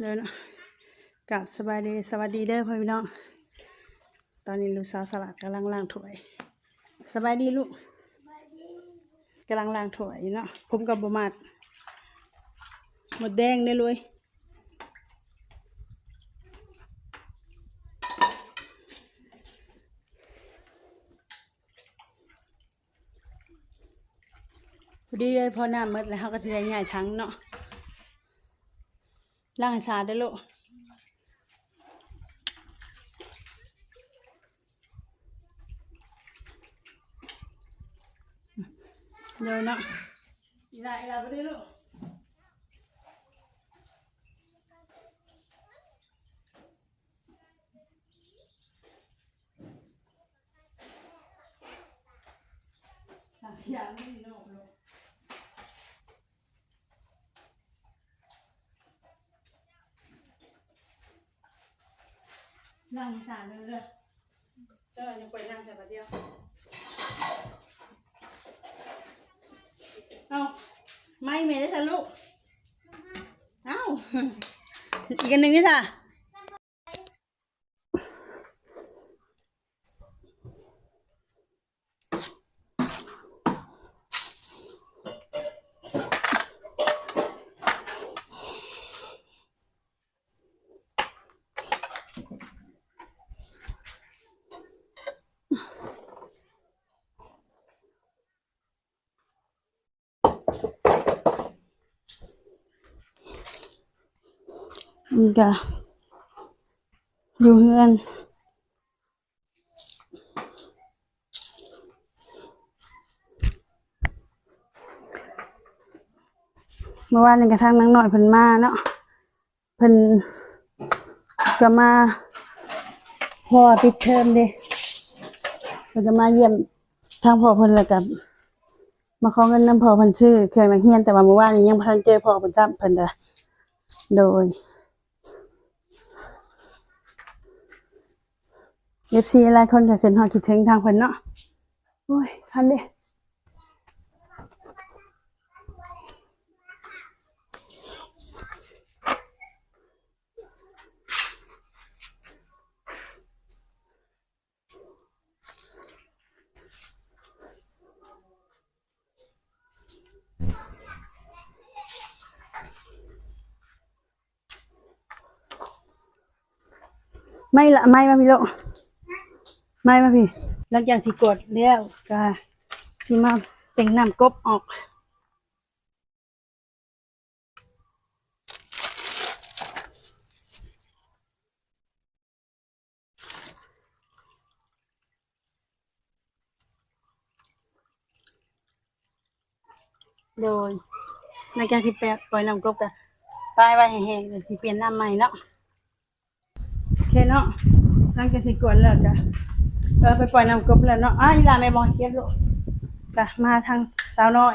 เดินกับสบายดีสวัสดีเด้อพ่อพี่น้อง ตอนนี้ลูกสาวสลัดกำลังล้างถ้วย สบายดีลูกกำลังล้างถ้วยอยู่เนาะผมกับบมัดหมดแดงได้เลยพอดีเลยพอน้ำหมดแล้วเขาก็จะได้ง่ายทั้งเนาะ ล่างให้สะอาดได้ลูกเดี๋ยวนะอีลาอีลาไปดิลูกหลังยาไม่มีโน่ลูก นั่งสารเลยเลยเจ้ายังไปนั่งแต่ประเดี๋ยวเอาไม่เมได้ทันลูกเอาอีกอันหนึ่งนี่ค่ะ มันก็อยู่เฮือนเมื่อวานนี้กระทั่งนังหน่อยเพิ่นมาเนาะเพิ่นก็มาพ่อปิดเทอมเด้เพิ่นก็มาเยี่ยมทางพ่อเพิ่นแล้วกับมาขอเงินน้ำพ่อเพิ่นซื้อเครื่องนักเรียนแต่ว่าเมื่อวานนี้ยังบ่ทันเจอพ่อเพิ่นจ้ำเพิ่นเด้อโดย เอฟซีหลายคนก็ขึ้นฮอคิดถึงทางเพิ่นเนาะโอ้ยทันด้ไม่ละไม่มาพี่ลูก ไม่มาพี่หลังจากที่กดแล้วก็สิมาเป็นน้ำกบออกโดยหลังจากที่แปะปล่อยน้ำกบก็ตายไว้แห้งเดี๋ยวสิเปลี่ยนน้ำใหม่เนาะโอเคเนาะหลังจากที่กดแล้วก็ เออไปปล่อยน้ำกบแล้วเนาะอ้าวอีหลาแม่บอกให้เก็บลูกก็มาทางสาวน้อย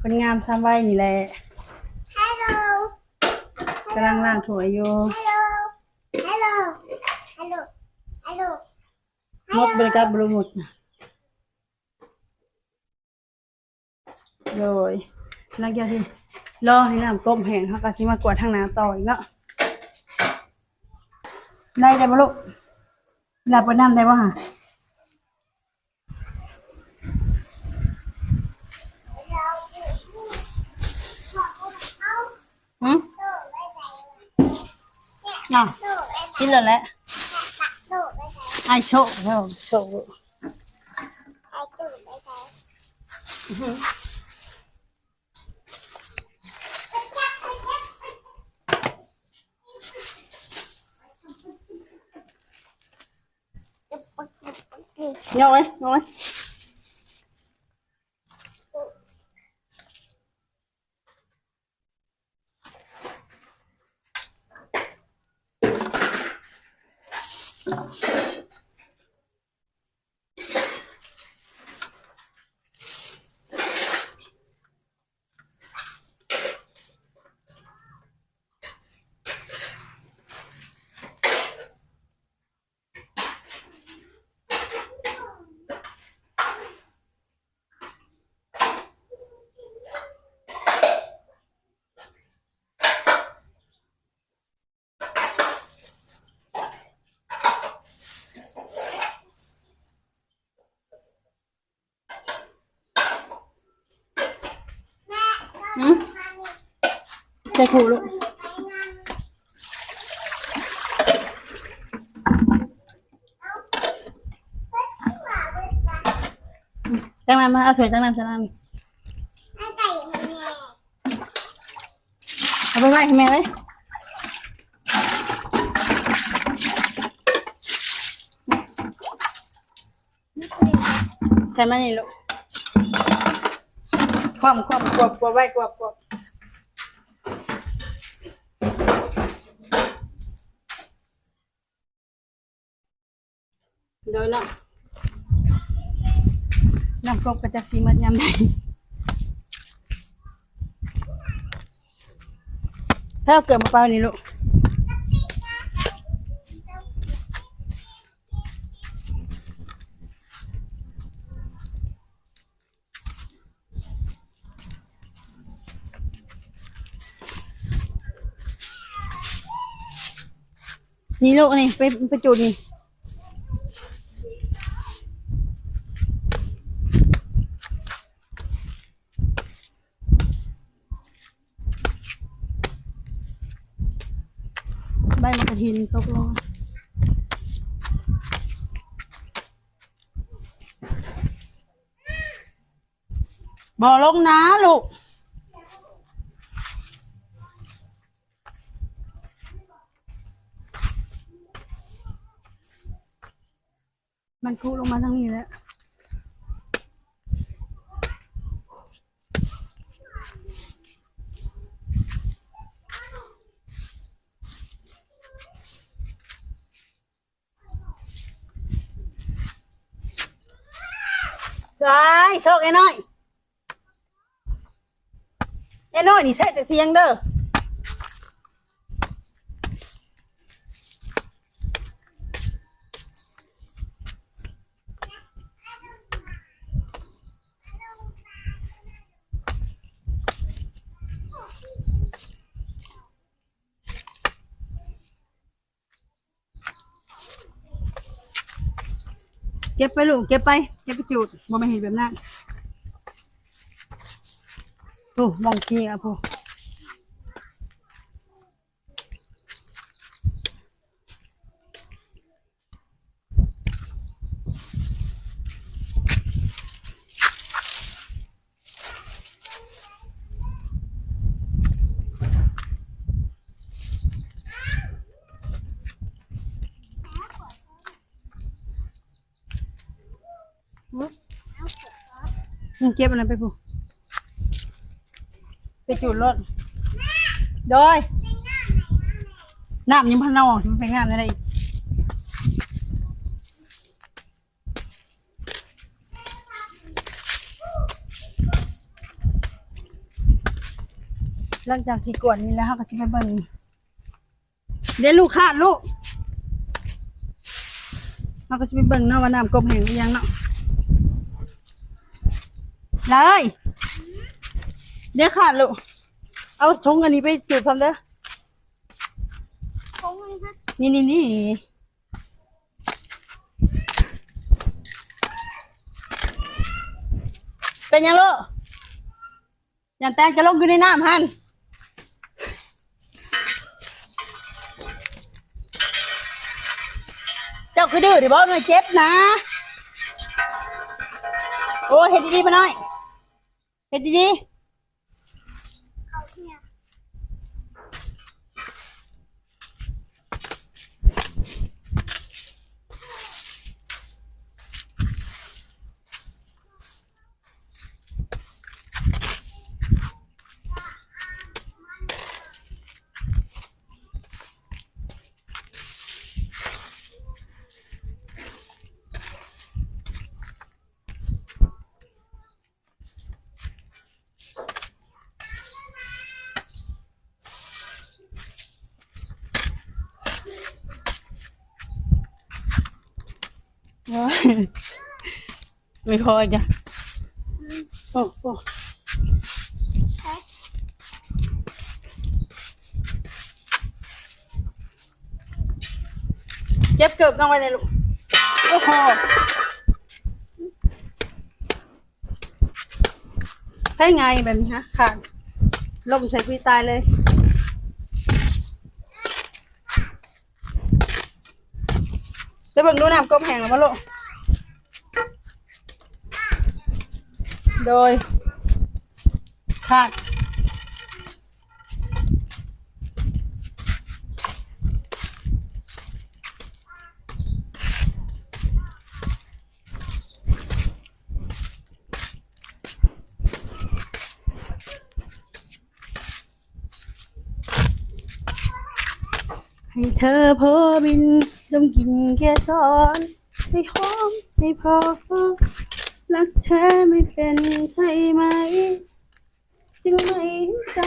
คนงามซ้ำไว้นี่แหละ Hello. กำลังล้างถ้วยอยู่ Hello. Hello. Hello. Hello. มดบริการบรูมุดนะโดยหลังจากที่รอให้น้ำกบแห้งเขาก็สิมากวาดทางหน้าต่ออีกเนาะได้ได้บ่ลูก หลับไปน้ำได้บ่ฮะหืมอะกินแล้วแหละไอโชคเนาะโช Nhồi, nhồi. ใส่ขู่ลูกตั้งน้ำมาเอาสวยตั้งน้ำใส่น้ำนี่ให้ไก่มันแม่เอาไปไว้ให้แม่เลยใส่มานี่ลูก ความความกวบกวบไว้กวบกวบเดี๋ยวเนาะน้ำกบกระจักสีมัดยำได้ถ้าเอาเกิดมาเปล่านี่ลูก นี่ลูกนี่ไปไปจุดนี่ใบมะกระถินตกลงบ่ลงนะลูก มันคุลงมาทางนี้แล้วใช่โชคไอ้น้อยไอ้น้อยนี่ใช่แต่เสียงเด้อ เก็บไปลูกเก็บไปเก็บไปจุดบ่ไม่เห็นแบบนั้นโอ้มองขี้อะพูมึง เก็บอันนั้นไปพูไปจุดรถโดยน้ำยังพันเอาออกมันไปงานอะไรอีกหลังจากที่กวนนี้แล้วเขาก็จะไปเบิ่งเดี๋ยวลูกขาดลูกเขาก็จะไปเบิ่งเนาะว่าน้ำกบแห้งหรือยังเนาะ เลย เดี๋ยวขาดลูก เอาชงอันนี้ไปจุดพร้อมเด้อโค้งเลยฮะนี่นี่นี่เป็นยังลูกยันแตงจะลงอยู่ในน้ำฮันเจ้าคือดื้อดิบอหน่อยเจ็บนะ โอ้เห็ดดีๆไปหน่อย เห็ดดี เขาเนี่ย ๆโอ้ย ไม่พอจ้ะโอ้โอ้เก็บเกือบน้องไว้เลยลูกโอ้โหให้ไงแบบนี้ฮะขาดลมใส่คุยตายเลย เดี๋ยวเบิ่งดูน้ำกบแห้งแล้วบ่ลูกโดยขาดให้เธอพอบิน ดมกลินแกสอนให้หอมให้พอรักเธอไม่เป็นใช่ไหมจึงไม่ใจ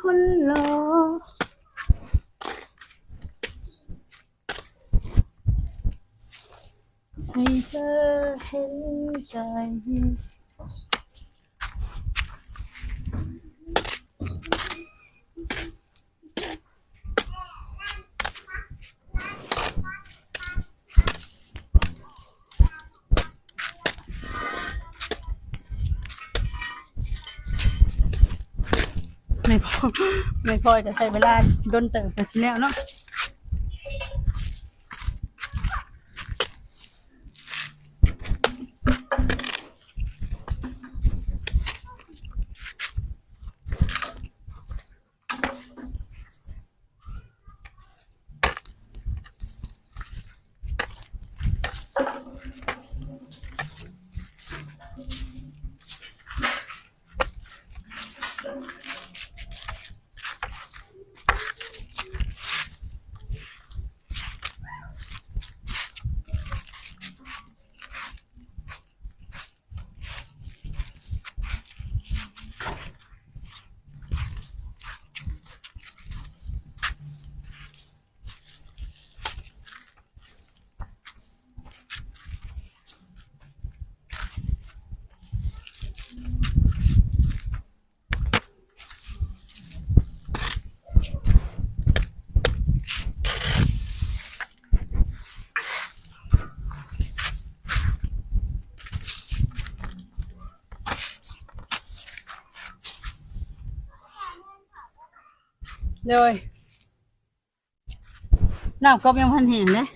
คนรอให้เธอเห็นใจ ไม่พอไม่พอจะใช้เวลาดนเติมไปแล้วเนาะ เลยน้ำก็ยังพันแห้งเลย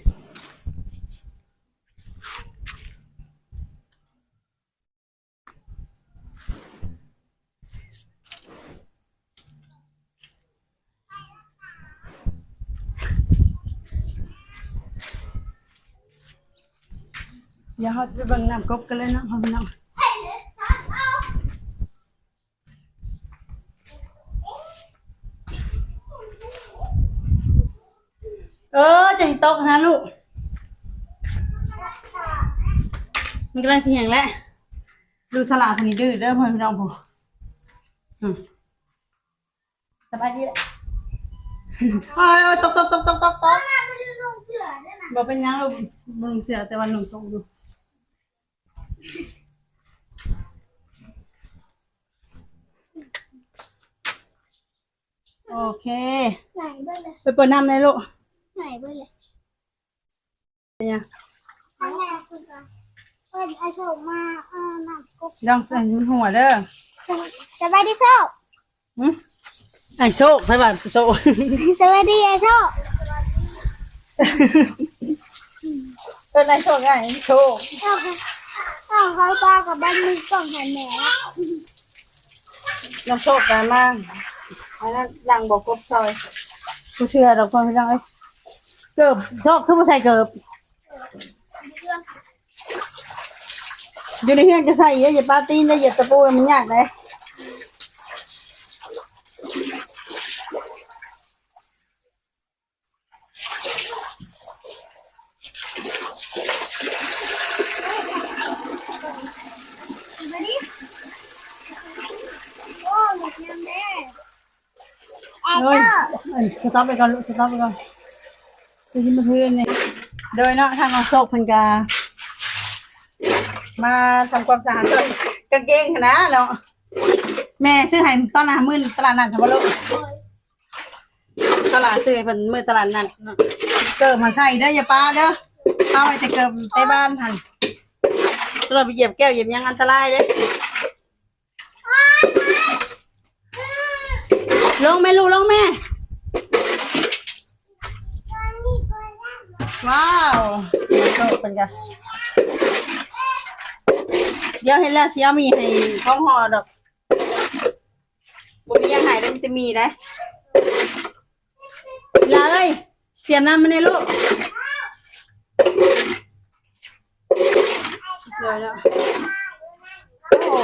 เดี๋ยวเขาจะเบิ่งน้ำกบกันเลยเนาะพ่อพี่น้องเอ อจะให้ตกนะลูก มันกำลังสิแห้งแล้ว ดูสลาคนนี้ดื้อเด้อพ่อพี่น้องผมอืมสบายดีแหละโอ้ยโอ้ยตกตกตกตกตกตกแม่ไปดูลงเสือได้ไหมบอกเป็นหยังลูกมึงเสียแต่วันหนุ่มตกอยู่โอเค ไหนเบ้เลยไปเปิดน้ำเลยลูก ไหนเบ้เลยเป็น ยังอันแรกคือการเปิดไอโชคมาอ่าหนักกบลองใส่หัวเด้อสบายดีโซ่หึไอ้โชคไปบ้านโชคสวัสดีไอโชคเป็นไอ้โชคไงโชคเอาค่ะเอาเขาตากับบ้านมือกล่องแทนแหนน้องโชคกันมากอันนั้นดังบอกกบซอยกูเชื่อดอกคนไม่ดังเอ้ยเกิบโชคคือผู้ชายเกิบ อยู่ในเฮือนจะใส่เยอะอย่าปาตีนได้อย่าตะปูมันยากเลยสวัสดีโอ้หมดยังแม่แอโอ้ยเตอร์เอ้ยสต็อปไปก่อนลูกสต็อปไปก่อนจะยิ้มมาเพื่อนเนี่ยโดยเนาะทางน้องโชคเพันกา มาทำความสะอาดตัวกางเกงนะเนาะแม่ซื้อให้ตอนนั้นมื้อตลาดนัดทำบ่ลูกตลาดซื้อให้เพิ่นมือตลาดนัดเนาะเกิบมาใส่เด้ออย่าปาเด้อเอาไว้แต่เกิบใต้บ้านหันเราไปเหยียบแก้วเหยียบยังอันตรายเด้ลงแม่ลูกลงแม่ ว้าวโตเป็นกัน เดี๋ยวเห็นแล้วเสียมีให้ท้องห่อดอกบ่มียังไงแล้วมันจะมีได้เลยเสียบน้ำมาในลูกเดี๋ยวแล้วโอ้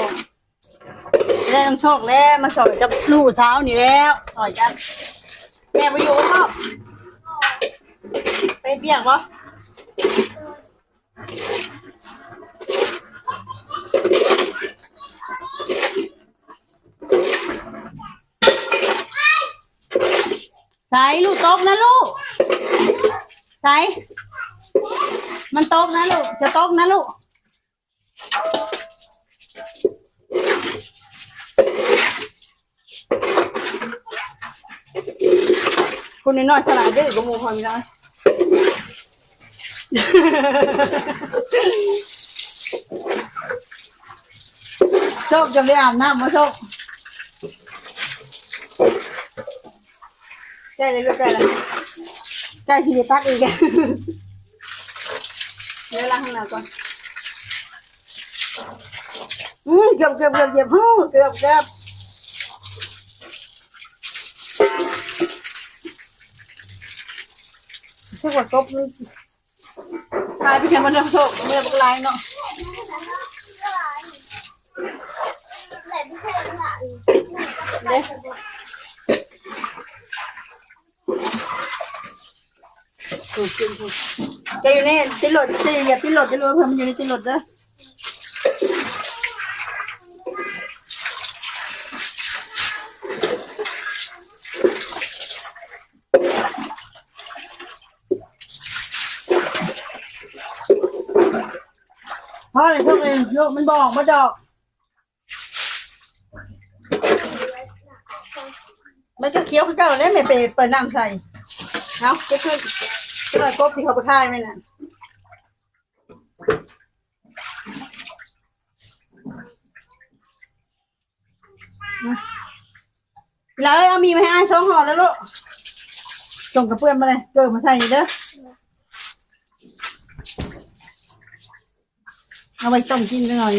ได้น้ำโชคแล้วมาสอยกับลูกเช้านี่แล้วสอยกันแม่ไปอยู่กับพ่อไปเบี้ยงปะ ใส่ลูกตกนะลูกใส่มันตกนะลูก จะตกนะลูก คุณน้อยๆสลายดื้อกับมูพอมีได้โชคจะไปอาบน้ำมาโชค ใกล้เลยลูกใกล้เลยใกล้ชีวิตตักอีกเดี๋ยวล้างข้างหน้าก่อนอืมเกือบเกือบเกือบเกือบฮู้เกือบเกือบเชื่อว่ากบนี่ตายไปแค่มันเรื่องโชคเมื่อบักลายเนาะ ไหนไม่ใช่หลาน เด้ถูกจริงถูก แกอยู่ในติดรถติอย่าติดรถจะรู้เพิ่มอยู่ในติดรถเด้อพ่อเลยพวกเองลูกมันบอกมาดอก มันก็เคี้ยวคือเก่าได้ไม่ไปเปิดน้ำใส่เอาจะขึ้น จะหน่อยกบที่เขาไปค่ายไหมน่ะแล้วเอามีมาให้อ้ายสองห่อแล้วลูกส่งกระเพื่อนมาเลยเกิดมาใส่เด้อเอาไปต้มกินหน่อย